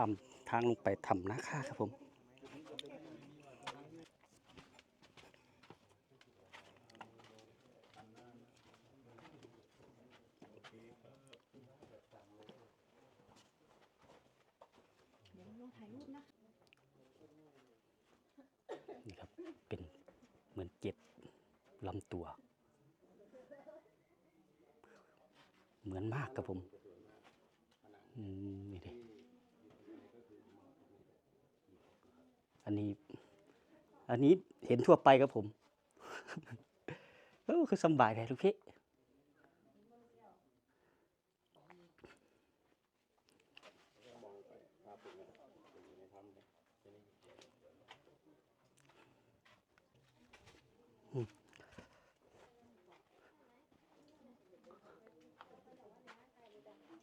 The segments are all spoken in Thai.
ข้ามทางลงไปทำนาค่าครับผม เดี๋ยวลงถ่ายรูปนะ นี่ครับ เป็นเหมือนเจ็ดลำตัว เหมือนมากครับผม อืม นี่ดิ อันนี้ อันนี้เห็นทั่วไปครับผมเออคือสบายเลยทุกพี่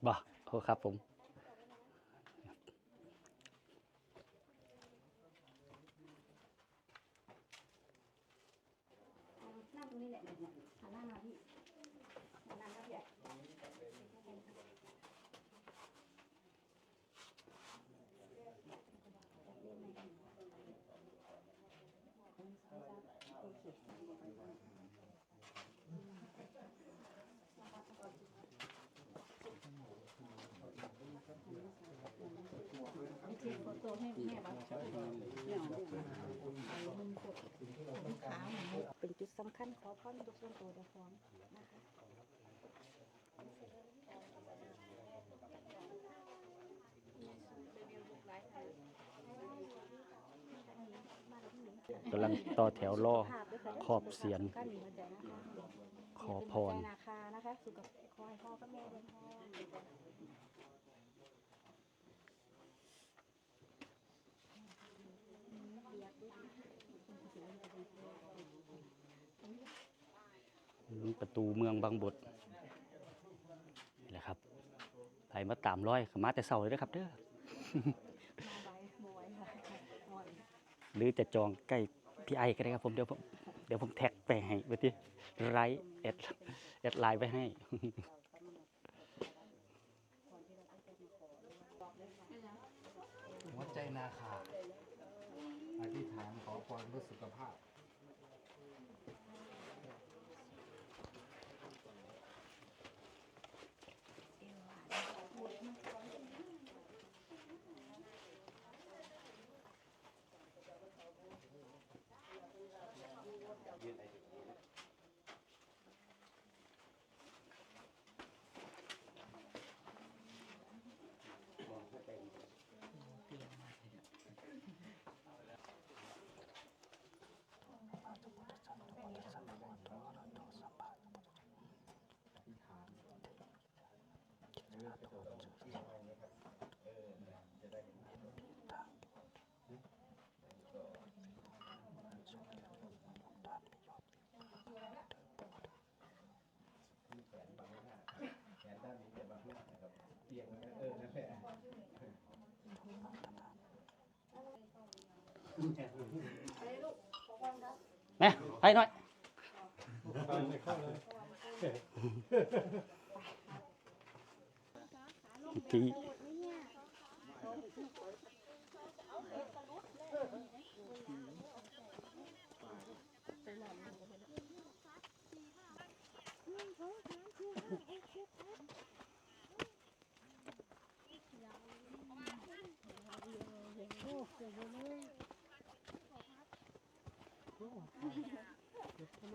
บ่โอ้ครับผม นั่งตรงนี้แหละหันหน้ามาพี่หันหน้ามาพี่ วิธีโฟโต้ให้แม่บ้างเนี่ยเป็นจุดสำคัญขอพรยกส่วนตัวเดี๋ยวฟ้องนะคะกำลังต่อแถวรอ ขอบเสียน ขอพรนาคานะคะสุขกับขอให้พ่อกับแม่เป็นพ่อประตูเมืองบางบดนี่แหละครับไปมาตามร้อยขมาแต่เสาเลยนะครับเด้อมาไว้มวยค่ะมวยหรือจะจองใกล้พี่ไอก็ได้ครับผมเดี๋ยวผมเดี๋ยวผมแท็กไปให้ไปที่ไรแอดแอดไลน์ไปให้ หัวใจนาคาอธิษฐานขอพรเพื่อสุขภาพ แม่ไปหน่อยที่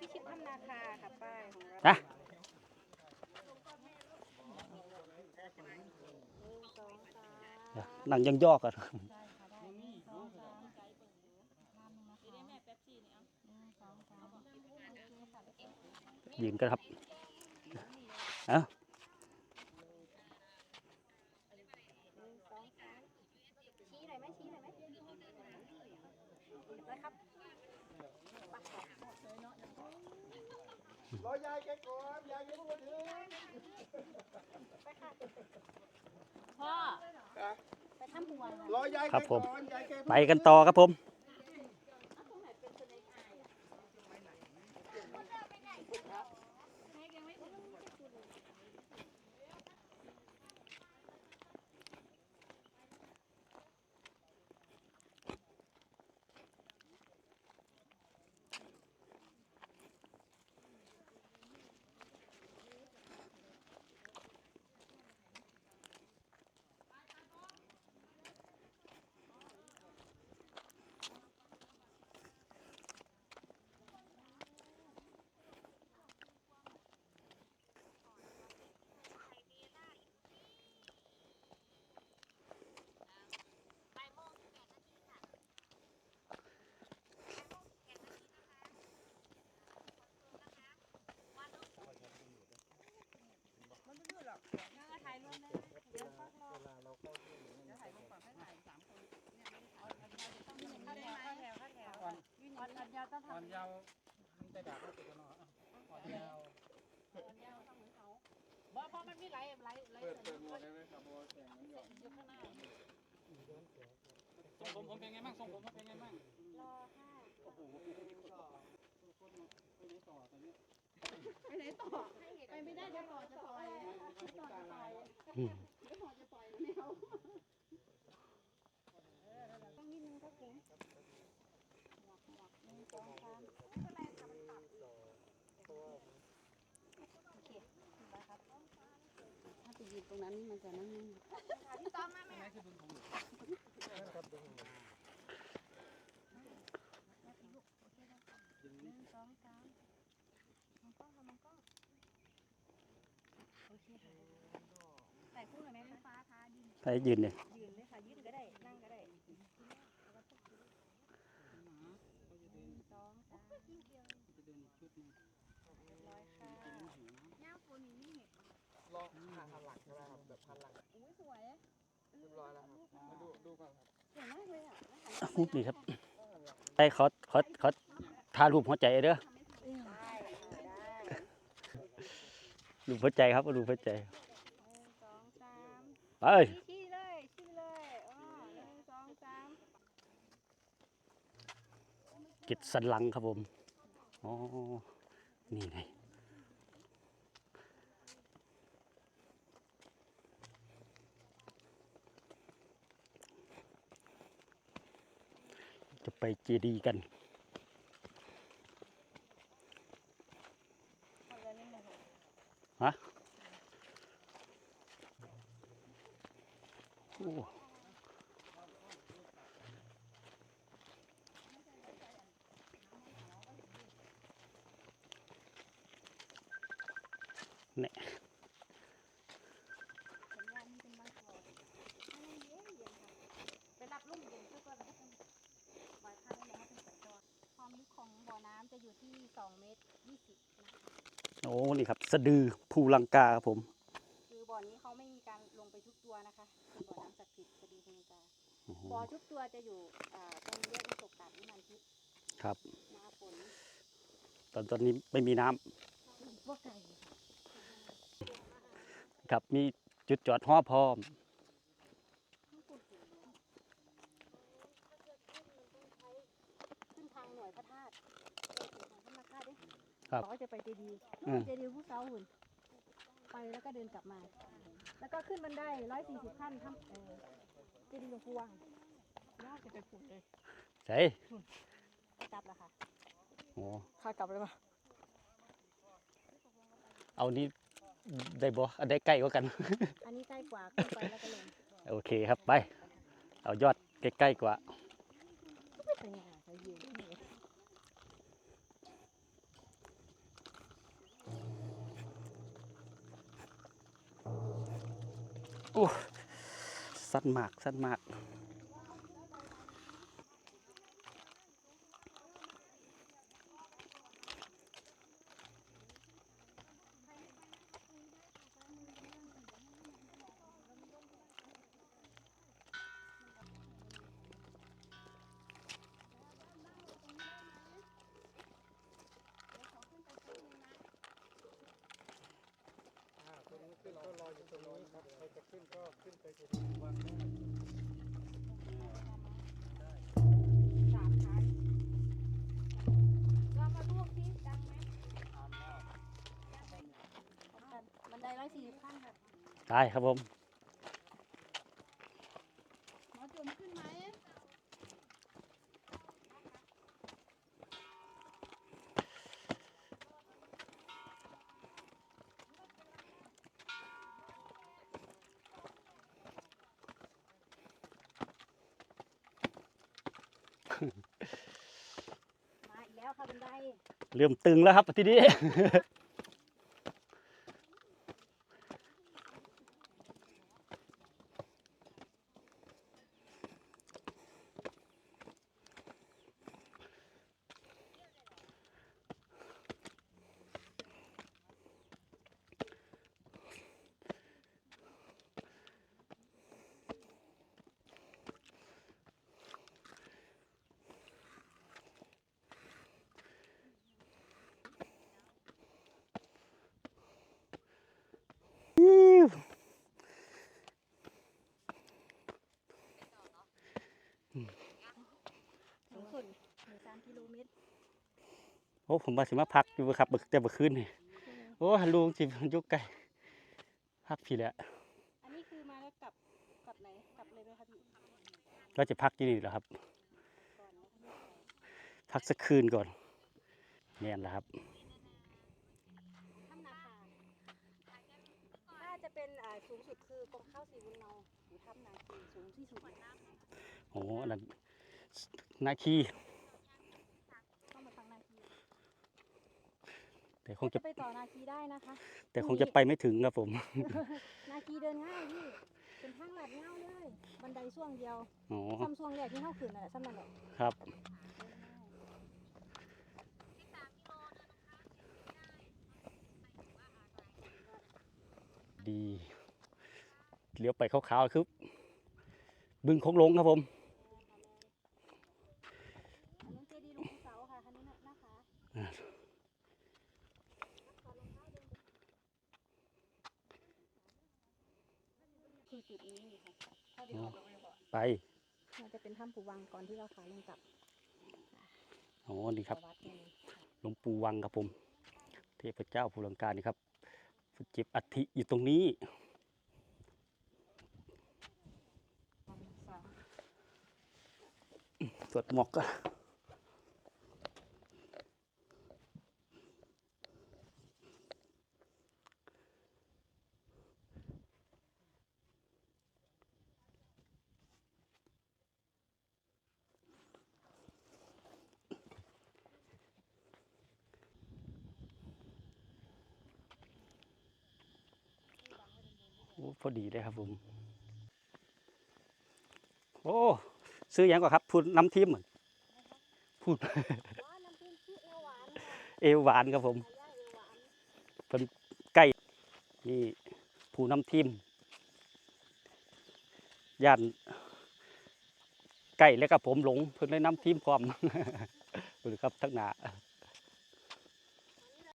พี่คิดทำนาคาค่ะป้ายของเรานะนั่งยังยอกกันยืนกันครับ เอ้า หนึ่งสองสาม หน่อยไหมชี้หน่อยไหมเรียบร้อยครับ รอยายแกก่อนยายแกพูดถึงพ่อไปทำบัวรอยายแกครับผมก่อนยายแกพูดไปกันต่อครับผม อนยาวมันจะด่าเขาตัวเนาะอ่อนยาวบ่เพราะมันมีหลายหลายหลายเปิดเปิดหมวกได้ไหมครับเพราะว่าแสงมันหย่อนอยู่ข้างหน้าทรงผมผมเป็นไงบ้างทรงผมผมเป็นไงบ้างรอค่ะโอ้โหไปไหนต่อตอนนี้ไปไหนต่อไปไม่ได้จะต่อจะต่อยต่อจะต่อย อืม ไม่ต่อจะต่อยไม่เอาต้องนิดนึงครับผมหมวก หมวกหนึ่งสอเป็นะครับถ้าไปยืนตรงนั้นมันจะนั่นนั่นพี่ต้อมมาแม่ไหมหนึ่งสองสามมองกล้องค่ะมองกล้องโอเคค่ะใส่คู่หน่อยไหมคะฟ้าท้าดินไปยืนเนี่ย ยืนเลยค่ะยืนก็ได้ นั่งก็ได้สองสาม จะเดินอีกชุดหนึง เรียบร้อยค่ะ ร อหันหลังก็ได้ครับแบบหันหลังอุ้ยสวยเรียบร้อยแล้วครับมาดูดูก่อนครับสวยมากเลยอะรูปนี้ครับไปขอขอขอถ่ายรูปหัวใจเด้อรูปหัวใจครับรูปหัวใจไปชี้ชี้เลยชี้เลยอ๋อหนึ่งสองสามกิดสันหลังครับผมอ๋อนี่ไง ไปเจดีกัน ฮะ โอ้เนี่ย สัญญาณนี้เป็นบางส่วนให้เย็นเย็นค่ะไปรับลูกเย็นเพื่อก่อนนะครับบ่อยครั้งเลยนะคะเป็นสัญจรความลึกของบ่อน้ำจะอยู่ที่สองเมตรยี่สิบนะคะ โอ้นี่ครับ สะดือภูลังกาครับผม คือบ่อนี้เขาไม่มีการลงไปทุกตัวนะคะเป็นบ่อน้ำศักดิ์สิทธิ์จะดีคุณตาโอ้โหบ่อทุกตัวจะอยู่อ่าตรงแยกประสบการณ์วิมานทิพย์ครับหน้าฝนตอนตอนนี้ไม่มีน้ำพวกไก่ครับมีจุดจอดห้อพร้อม ขึ้นทางหน่วยพระธาตุเออถึงทางพระธาตุดิ ครับเขาก็จะไปเจดีย์อืม เจดีย์ผู้เสาหุ่นไปแล้วก็เดินกลับมา แล้วก็ขึ้นบันไดร้อยสี่สิบขั้นทำเออเจดีย์หลวงปู่วังยากจะไปผุดเลยใช่ไปกลับแล้วค่ะโอ้ขากลับเลยปะเอานี้ได้บ่อันได้ใกล้กว่ากัน อันนี้ใกล้กว่าขึ้นไปแล้วก็ลงโอเคครับไป เอายอดใกล้ๆกว่าเป็นยังไง โอ้สั้นมากสั้นมากคือเราก็รออยู่ตรงนี้ครับ สามชั้นเรามาลวกที่ดังไหมอ่านแล้วบันไดร้อยสี่สิบขั้นค่ะ ได้ครับผมอจุ่มขึ้นไหม มาอีกแล้ว ค่ะบันไดเริ่มตึงแล้วครับทีนี้ สูงสุดหนึ่งสามกิโลเมตร โอ้ผมมาสิมาพักอยู่ครับเบิกแต่เมื่อคืนนี่โอ้ลุงจิอยุกไก่พักพี่แหละอันนี้คือมาแล้วกลับกลับไหนกลับเลยไหมคะพี่ก็จะพักที่นี่แหละครับก่อนนะคะพักสักคืนก่อนแม่นแล้วครับถ้ำนาคาถ้าจะเป็นอ่าสูงสุดคือกองข้าวสีบุญเนาหรือถ้ำนาคีสูงที่สุดโอ้อันนั้นนาคี ต้องมาฟังนาคี แต่คงจะจะไปต่อนาคีได้นะคะ แต่คงจะไปไม่ถึงครับผม นาคีเดินง่ายพี่เป็นทางลัดเง่ายเลยบันไดช่วงเดียวอ๋อซ้ำช่วงแรกที่เข้าขืนนั่นแหละซ้ำนั่นแหละครับดีเลี้ยวไปขาวๆคือบึงโคงลงครับผมอันนั้นเจดีย์หลุงเสาค่ะคันนี้นะนะคะอ่าคือจุดนี้นี่ค่ะถ้าเดินออกไปก่อนไปมันจะเป็นถ้ำปูวังก่อนที่เราขาลงกลับอ๋อนี่ครับวัดนี่หลวงปู่วังครับผม เทพเจ้าภูลังกานี่ครับเจ็บอัฐิอยู่ตรงนี้สองสวดหมอกก็ พอดีเลยครับผม โอ้ซื้อหยังก่อนครับพูดน้ำทิมเหมือนพูดเอวหวานครับผมเป็นไก่นี่ผู้น้ำทิมย่านไก่แล้วก็ผมหลงเพิ่นเลยน้ำทิมพร้อมดูครับทั้งหนา